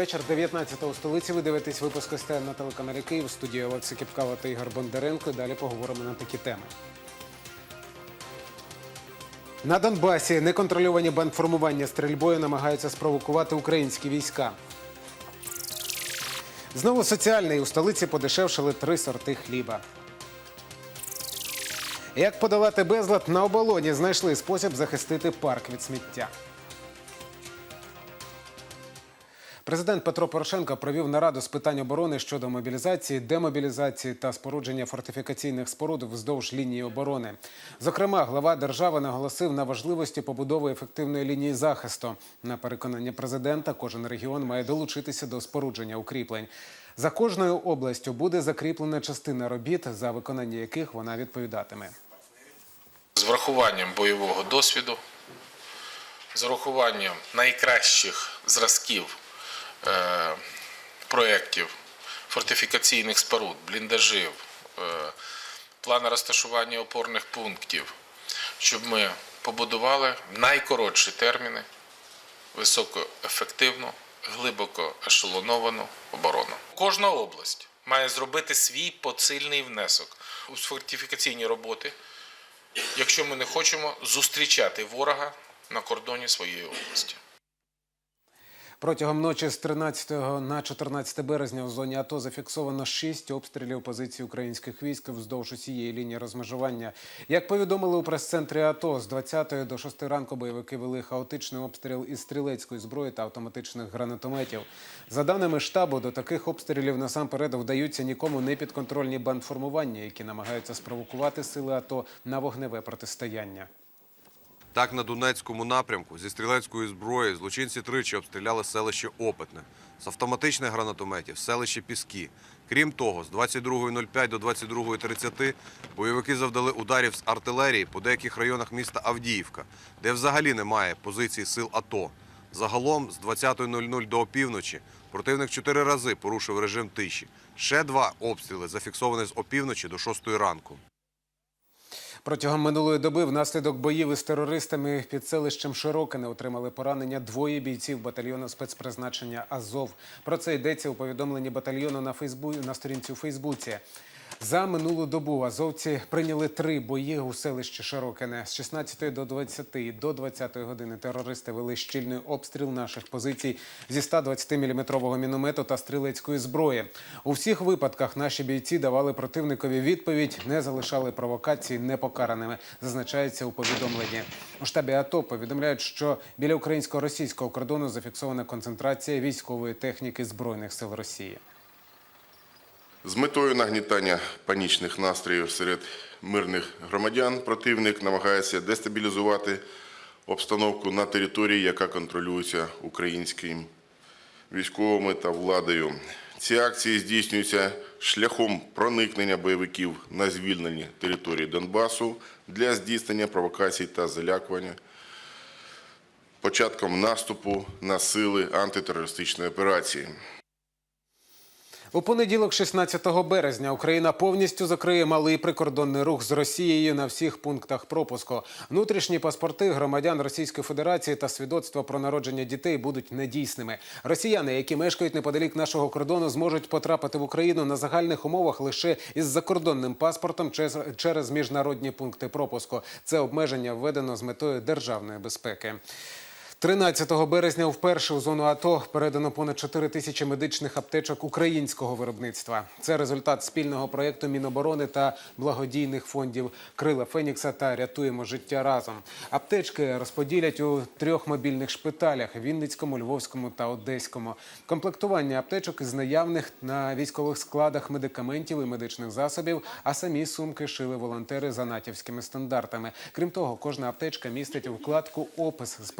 Вечір. 19 у столиці. Ви дивитесь випуск СТН на телеканалі Київ. В студії Олексій Кіпкава та Ігор Бондаренко. Далі поговоримо на такі теми. На Донбасі неконтрольовані бандформування стрільбою намагаються спровокувати українські війська. Знову соціальний у столиці подешевшили три сорти хліба. Як подолати безлад на оболоні, знайшли спосіб захистити парк від сміття. Президент Петро Порошенко провів нараду з питань оборони щодо мобілізації, демобілізації та спорудження фортифікаційних споруд вздовж лінії оборони. Зокрема, глава держави наголосив на важливості побудови ефективної лінії захисту. На переконання президента, кожен регіон має долучитися до спорудження укріплень. За кожною областю буде закріплена частина робіт, за виконання яких вона відповідатиме. з врахуванням бойового досвіду, з врахуванням найкращих зразків проєктів фортифікаційних споруд, бліндажів, е, розташування опорних пунктів, щоб ми побудували в найкоротші терміни високоефективну, глибоко ешелоновану оборону. Кожна область має зробити свій посильний внесок у фортифікаційні роботи якщо ми не хочемо зустрічати ворога на кордоні своєї області. Протягом ночі з 13 на 14 березня у зоні АТО зафіксовано шість обстрілів позицій українських військ вздовж усієї лінії розмежування. Як повідомили у прес-центрі АТО, з 20 до 6 ранку бойовики вели хаотичний обстріл із стрілецької зброї та автоматичних гранатометів. За даними штабу, до таких обстрілів насамперед вдаються нікому не підконтрольні бандформування, які намагаються спровокувати сили АТО на вогневе протистояння. Так, на Донецькому напрямку зі стрілецької зброї злочинці тричі обстріляли селище Опитне, з автоматичних гранатометів селище Піски. Крім того, з 22.05 до 22.30 бойовики завдали ударів з артилерії по деяких районах міста Авдіївка, де взагалі немає позицій сил АТО. Загалом з 20.00 до опівночі противник чотири рази порушив режим тиші. Ще два обстріли зафіксовані з опівночі до 6 ранку. Протягом минулої доби внаслідок боїв із терористами під селищем Широкине отримали поранення двоє бійців батальйону спецпризначення Азов. Про це йдеться у повідомленні батальйону на Фейсбу... на сторінці у Фейсбуці. За минулу добу азовці прийняли три бої у селищі Широкине. З 16 до 20 і до 20 години терористи вели щільний обстріл наших позицій зі 120-мм міномету та стрілецької зброї. У всіх випадках наші бійці давали противникові відповідь, не залишали провокації непокараними. Зазначається у повідомленні. У штабі АТО повідомляють, що біля українсько-російського кордону зафіксована концентрація військової техніки збройних сил Росії. З метою нагнітання панічних настроїв серед мирних громадян противник намагається дестабілізувати обстановку на території, яка контролюється українськими військовими та владою. Ці акції здійснюються шляхом проникнення бойовиків на звільнені території Донбасу для здійснення провокацій та залякування початком наступу на сили антитерористичної операції. У понеділок, 16 березня, Україна повністю закриє малий прикордонний рух з Росією на всіх пунктах пропуску. Внутрішні паспорти громадян Російської Федерації та свідоцтва про народження дітей будуть недійсними. Росіяни, які мешкають неподалік нашого кордону, зможуть потрапити в Україну на загальних умовах лише із закордонним паспортом через міжнародні пункти пропуску. Це обмеження введено з метою державної безпеки. 13 березня вперше у зону АТО передано понад 4 тисячі медичних аптечок українського виробництва. Це результат спільного проєкту Міноборони та благодійних фондів Крила Фенікса та Рятуємо життя разом. Аптечки розподілять у трьох мобільних шпиталях: Вінницькому, Львовському та Одеському. Комплектування аптечок із наявних на військових складах медикаментів і медичних засобів, а самі сумки шили волонтери за натівськими стандартами. Крім того, кожна аптечка містить у вкладку опис з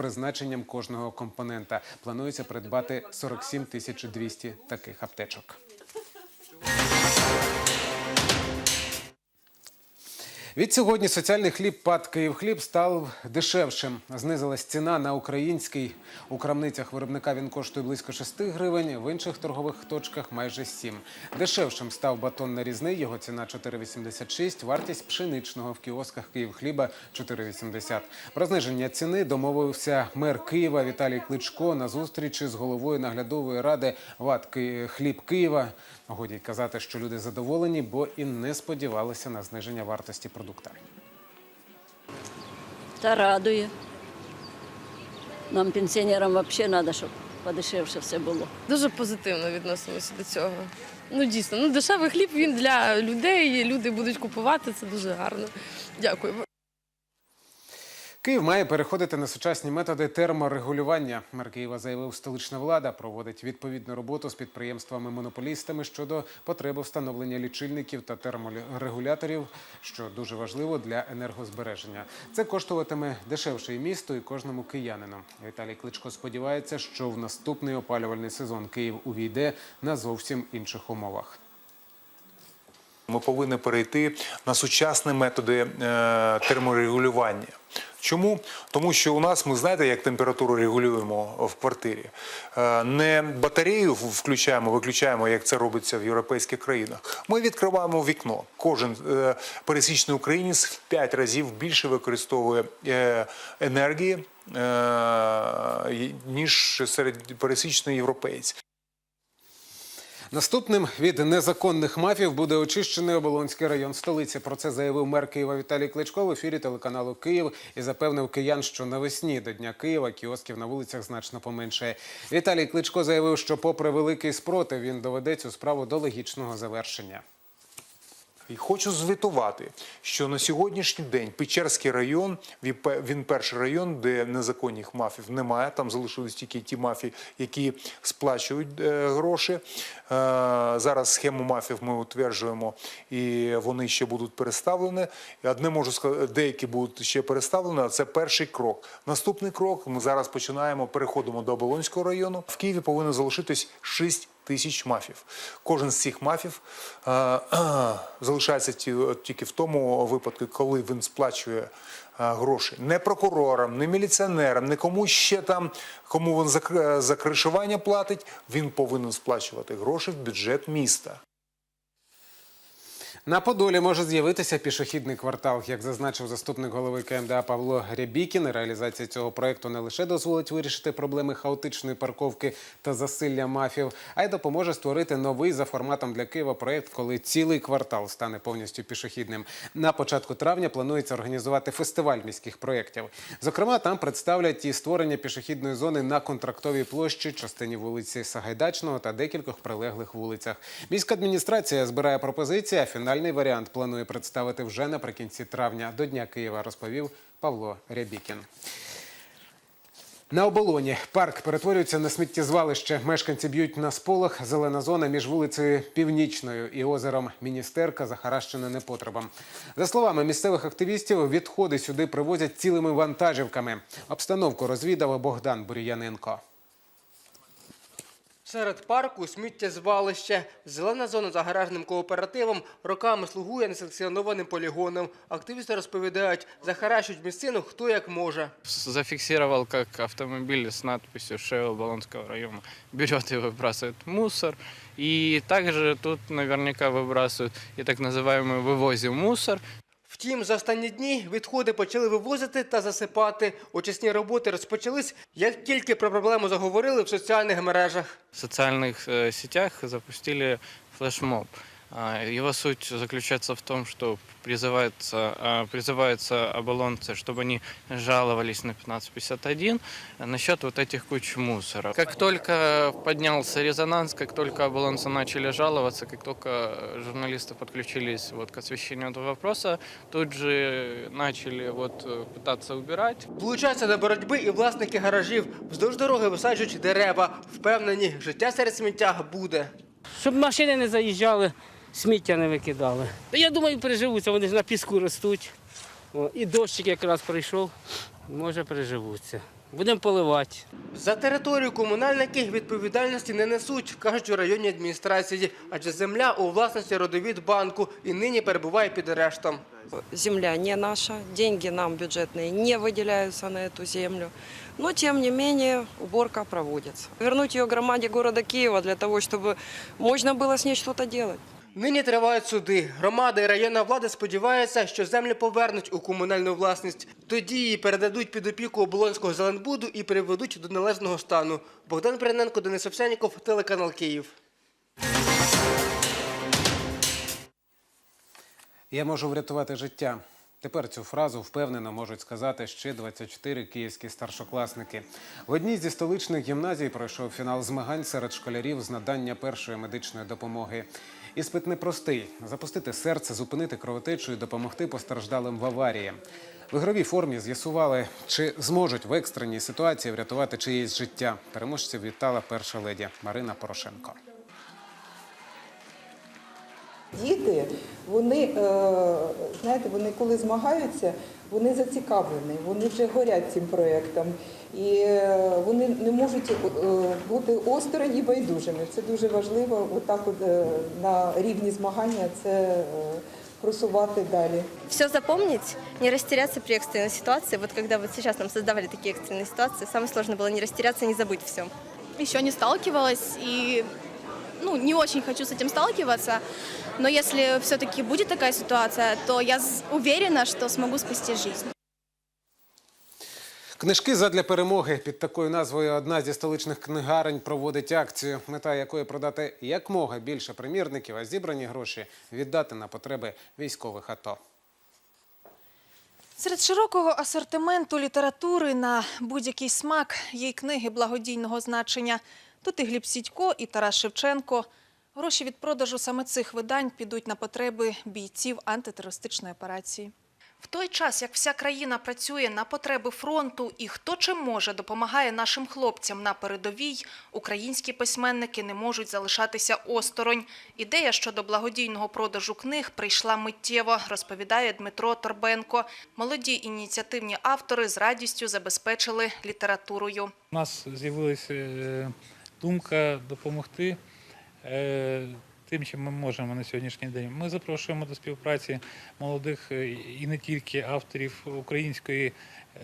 призначенням кожного компонента. Планується придбати 47 тисяч 200 таких аптечок. Від сьогодні соціальний хліб ПАД «Київхліб» став дешевшим. Знизилась ціна на український. У крамницях виробника він коштує близько 6 гривень, в інших торгових точках майже 7. Дешевшим став батон нарізний, його ціна 4,86, вартість пшеничного в кіосках «Київхліба» 4,80. Про зниження ціни домовився мер Києва Віталій Кличко на зустрічі з головою наглядової ради ВАД «Хліб Києва». Годі казати, що люди задоволені, бо і не сподівалися на зниження вартості продукта. Та радує. Нам, пенсіонерам, взагалі треба, щоб подешевше все було. Дуже позитивно відносимося до цього. Ну дійсно, ну дешевий хліб він для людей. Люди будуть купувати. Це дуже гарно. Дякую. Київ має переходити на сучасні методи терморегулювання. Мер Києва заявив, столична влада проводить відповідну роботу з підприємствами-монополістами щодо потреби встановлення лічильників та терморегуляторів, що дуже важливо для енергозбереження. Це коштуватиме дешевше і місту, і кожному киянину. Віталій Кличко сподівається, що в наступний опалювальний сезон Київ увійде на зовсім інших умовах. Ми повинні перейти на сучасні методи е, терморегулювання. Чому? Тому що у нас ми знаєте, як температуру регулюємо в квартирі. Е, Не батарею включаємо, виключаємо, як це робиться в європейських країнах. Ми відкриваємо вікно. Кожен е, пересічний українець в 5 разів більше використовує е, енергії, ніж серед пересічний європейць. Наступним від незаконних мафів буде очищений Оболонський район столиці. Про це заявив мер Києва Віталій Кличко в ефірі телеканалу Київ і запевнив киян, що навесні до Дня Києва кіосків на вулицях значно поменшає. Віталій Кличко заявив, що, попри великий спротив, він доведе цю справу до логічного завершення. І хочу звітувати, що на сьогоднішній день Печерський район він перший район, де незаконних мафів немає. Там залишились тільки ті мафії, які сплачують е, гроші. Е, зараз схему мафів ми утверджуємо, і вони ще будуть переставлені. Одне можу сказати, деякі будуть ще переставлені. а Це перший крок. Наступний крок ми зараз починаємо, переходимо до Оболонського району. В Києві повинно залишитись 6 тисяч мафів. Кожен з цих мафів е, е, залишається ті- тільки в тому випадку, коли він сплачує е, гроші не прокурорам, не міліціонерам, не кому ще там, кому він за, за кришування платить. Він повинен сплачувати гроші в бюджет міста. На Подолі може з'явитися пішохідний квартал. Як зазначив заступник голови КМДА Павло Гребікін, реалізація цього проекту не лише дозволить вирішити проблеми хаотичної парковки та засилля мафів, а й допоможе створити новий за форматом для Києва проект, коли цілий квартал стане повністю пішохідним. На початку травня планується організувати фестиваль міських проєктів. Зокрема, там представлять і створення пішохідної зони на контрактовій площі, частині вулиці Сагайдачного та декількох прилеглих вулицях. Міська адміністрація збирає пропозиції, а фінальний варіант планує представити вже наприкінці травня до Дня Києва, розповів Павло Рябікін. На оболоні парк перетворюється на сміттєзвалище. Мешканці б'ють на сполох. Зелена зона між вулицею Північною і озером Міністерка захаращена непотребом. За словами місцевих активістів, відходи сюди привозять цілими вантажівками. Обстановку розвідав Богдан Бур'яненко. Серед парку сміттєзвалище. Зелена зона за гаражним кооперативом роками слугує несанкціонованим полігоном. Активісти розповідають, захаращують місцину хто як може. зафиксировал, как автомобиль с надписью «ШЭО Болонского района» берет и выбрасывает мусор. И также тут наверняка выбрасывают и так называемый «вывозим мусор». Втім, за останні дні відходи почали вивозити та засипати. Очисні роботи розпочались, як тільки про проблему заговорили в соціальних мережах. В соціальних э, сетях запустили флешмоб. А, Его суть заключается в том, что призывается, а, призываются оболонцы, чтобы они жаловались на 1551 насчет вот этих куч мусора. Как только поднялся резонанс, как только оболонцы начали жаловаться, как только журналисты подключились вот к освещению этого вопроса, тут же начали вот э, пытаться убирать. Долучаються до боротьби і власники гаражів. Вздовж дороги висаджують дерева. Впевнені, життя серед сміття буде. Щоб машини не заїжджали, сміття не викидали. Та Я думаю, переживуться, вони ж на піску ростуть. О, і дощик якраз прийшов, може переживуться. Будемо поливати. За територію комунальники відповідальності не несуть, кажуть у районній адміністрації, адже земля у власності родовід банку і нині перебуває під арештом. Земля не наша, деньги нам бюджетные не выделяются на эту землю. Но, тем не менее, уборка проводится. Вернуть ее громаде города Киева для того, чтобы можно было с ней что-то делать. Нині тривають суди. Громада і районна влада сподіваються, що землю повернуть у комунальну власність. Тоді її передадуть під опіку Оболонського Зеленбуду і приведуть до належного стану. Богдан Перененко, Денис Овсяніков, телеканал Київ. Я можу врятувати життя. Тепер цю фразу впевнено можуть сказати ще 24 київські старшокласники. В одній зі столичних гімназій пройшов фінал змагань серед школярів з надання першої медичної допомоги. Іспит непростий запустити серце, зупинити кровотечу і допомогти постраждалим в аварії. В ігровій формі з'ясували, чи зможуть в екстреній ситуації врятувати чиєсь життя. Переможців вітала перша леді Марина Порошенко. Діти, вони, е, знаєте, вони коли змагаються, вони зацікавлені, вони вже горять цим проєктом. І е, вони не можуть е, бути осторонь і байдужими. Це дуже важливо, отак от е, на рівні змагання це е, просувати далі. все запомнить, не растеряться при экстренной ситуации. Вот когда вот сейчас нам создавали такие экстренные ситуации, самое сложное было не растеряться, не забыть все. еще не сталкивалась и ну, не очень хочу с этим сталкиваться, но если все-таки будет такая ситуация, то я уверена, что смогу спасти жизнь. Книжки задля перемоги під такою назвою одна зі столичних книгарень проводить акцію, мета якої продати якмога більше примірників, а зібрані гроші віддати на потреби військових АТО. Серед широкого асортименту літератури на будь-який смак є й книги благодійного значення. Тут і Гліб Сідько, і Тарас Шевченко. Гроші від продажу саме цих видань підуть на потреби бійців антитерористичної операції. В той час, як вся країна працює на потреби фронту і хто чим може допомагає нашим хлопцям на передовій, українські письменники не можуть залишатися осторонь. Ідея щодо благодійного продажу книг прийшла миттєво, розповідає Дмитро Торбенко. Молоді ініціативні автори з радістю забезпечили літературою. У нас з'явилася е, думка допомогти е, тим, чим ми можемо на сьогоднішній день. Ми запрошуємо до співпраці молодих е, і не тільки авторів української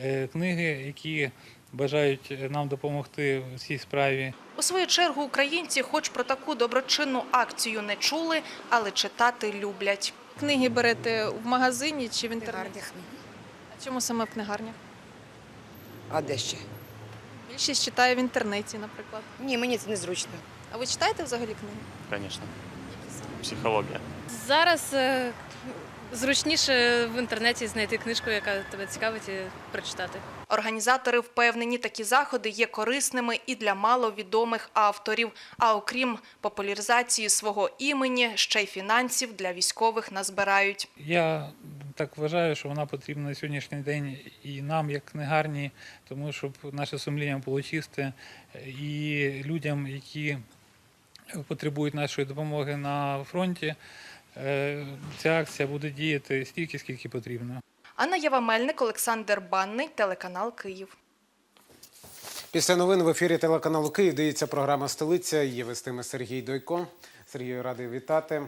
е, книги, які бажають нам допомогти в цій справі. У свою чергу українці, хоч про таку доброчинну акцію не чули, але читати люблять. Книги берете в магазині чи в інтернеті? А чому саме в книгарнях? А де ще? Більшість читає в інтернеті, наприклад. Ні, мені це незручно. А ви читаєте взагалі книги? Звісно, психологія. Зараз е, зручніше в інтернеті знайти книжку, яка тебе цікавить, і прочитати. Організатори впевнені, такі заходи є корисними і для маловідомих авторів. А окрім популяризації свого імені, ще й фінансів для військових назбирають. Я так вважаю, що вона потрібна на сьогоднішній день і нам, як книгарні, тому щоб наше сумління було чисте, і людям, які потребують нашої допомоги на фронті, е, ця акція буде діяти стільки, скільки потрібно. Анна Єва Мельник, Олександр Банний, телеканал Київ. Після новин в ефірі телеканалу Київ дивиться програма Столиця. Її вестиме Сергій Дойко. Сергію радий вітати.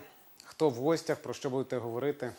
Хто в гостях, про що будете говорити?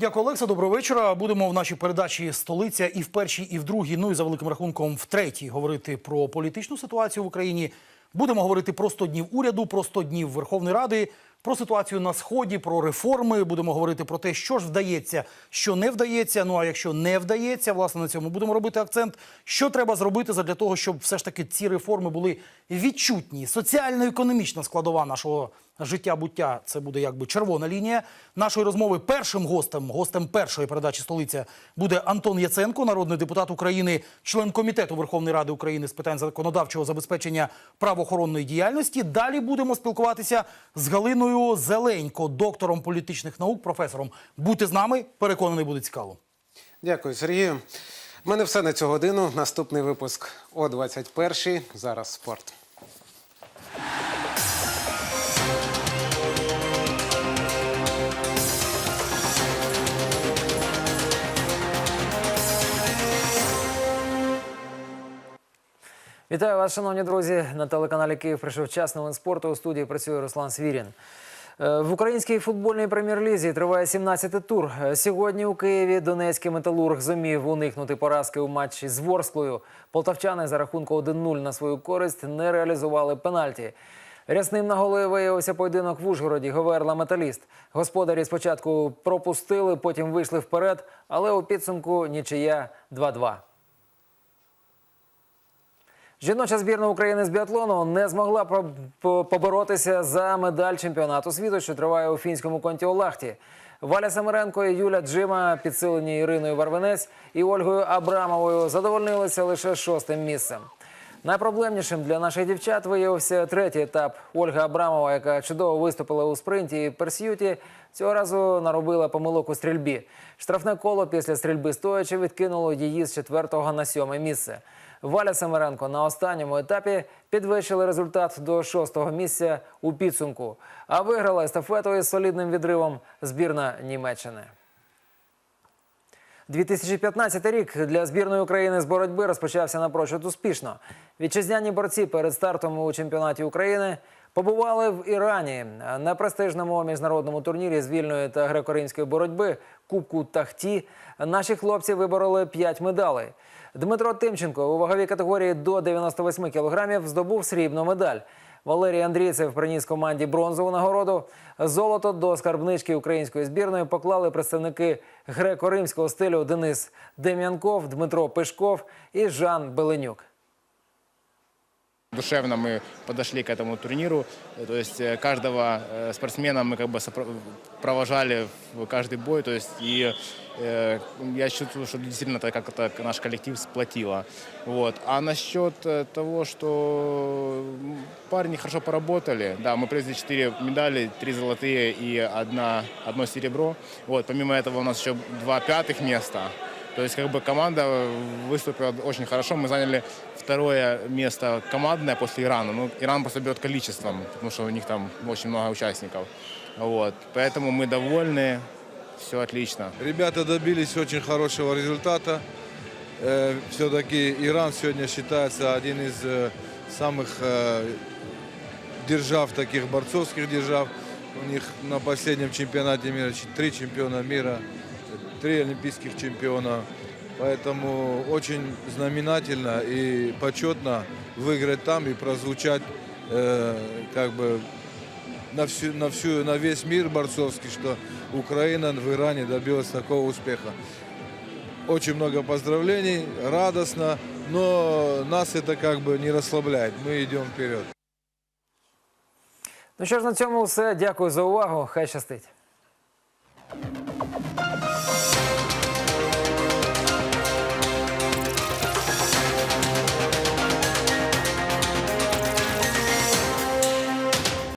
Дякую, Олекса. Доброго вечора. Будемо в нашій передачі столиця і в першій, і в другій. Ну і за великим рахунком в третій говорити про політичну ситуацію в Україні. Будемо говорити про 100 днів уряду, про 100 днів Верховної Ради, про ситуацію на сході, про реформи. Будемо говорити про те, що ж вдається, що не вдається. Ну а якщо не вдається, власне на цьому будемо робити акцент. Що треба зробити для того, щоб все ж таки ці реформи були відчутні. Соціально-економічна складова нашого життя буття це буде якби червона лінія нашої розмови. Першим гостем, гостем першої передачі столиця буде Антон Яценко, народний депутат України, член комітету Верховної Ради України з питань законодавчого забезпечення правоохоронної діяльності. Далі будемо спілкуватися з Галиною Зеленько, доктором політичних наук, професором. Будьте з нами, переконаний, буде цікаво. Дякую, Сергію. У мене все на цю годину. Наступний випуск о 21 Зараз спорт. Вітаю вас, шановні друзі. На телеканалі Київ прийшов час новин спорту. У студії працює Руслан Свірін. Е, В українській футбольній прем'єр-лізі триває 17-й тур. Е, Сьогодні у Києві Донецький металург зумів уникнути поразки у матчі з Ворсклою. Полтавчани за рахунку 1-0 на свою користь не реалізували пенальті. Рясним на голи виявився поєдинок в Ужгороді Говерла Металіст. Господарі спочатку пропустили, потім вийшли вперед, але у підсумку нічия 2-2. Жіноча збірна України з біатлону не змогла поборотися за медаль чемпіонату світу, що триває у фінському контіолахті. Валя Самаренко і Юля Джима, підсилені Іриною Варвенець і Ольгою Абрамовою, задовольнилися лише шостим місцем. Найпроблемнішим для наших дівчат виявився третій етап. Ольга Абрамова, яка чудово виступила у спринті і перс'юті, цього разу наробила помилок у стрільбі. Штрафне коло після стрільби стоячи відкинуло її з четвертого на сьоме місце. Валя Семеренко на останньому етапі підвищили результат до шостого місця у підсумку, а виграла естафету із солідним відривом збірна Німеччини. 2015 рік для збірної України з боротьби розпочався напрочуд успішно. Вітчизняні борці перед стартом у чемпіонаті України побували в Ірані на престижному міжнародному турнірі з вільної та греко-римської боротьби Кубку Тахті. Наші хлопці вибороли 5 медалей. Дмитро Тимченко у ваговій категорії до 98 кілограмів здобув срібну медаль. Валерій Андрійцев приніс команді бронзову нагороду. Золото до скарбнички української збірної поклали представники греко-римського стилю Денис Дем'янков, Дмитро Пишков і Жан Беленюк. Душевно мы подошли к этому турниру. Э, То есть э, каждого э, спортсмена мы как бы сопро- провожали в каждый бой. То есть и э, я чувствую, что действительно это как-то наш коллектив сплотило. Вот. А насчет э, того, что м, парни хорошо поработали, да, мы привезли 4 медали, 3 золотые и одна, одно серебро. Вот. Помимо этого у нас еще два пятых места. То есть как бы команда выступила очень хорошо. Мы заняли второе место командное после Ирана. Ну, Иран просто берет количеством, потому что у них там очень много участников. Вот. Поэтому мы довольны, все отлично. Ребята добились очень хорошего результата. Э, Все-таки Иран сегодня считается один из э, самых э, держав, таких борцовских держав. У них на последнем чемпионате мира три чемпиона мира, три олимпийских чемпиона. Поэтому очень знаменательно и почетно выиграть там и прозвучать э, как бы на, всю, на, всю, на весь мир борцовский, что Украина в Иране добилась такого успеха. Очень много поздравлений, радостно, но нас это как бы не расслабляет. Мы идем вперед. Ну що ж на цьому все. Дякую за увагу. Хай щастить.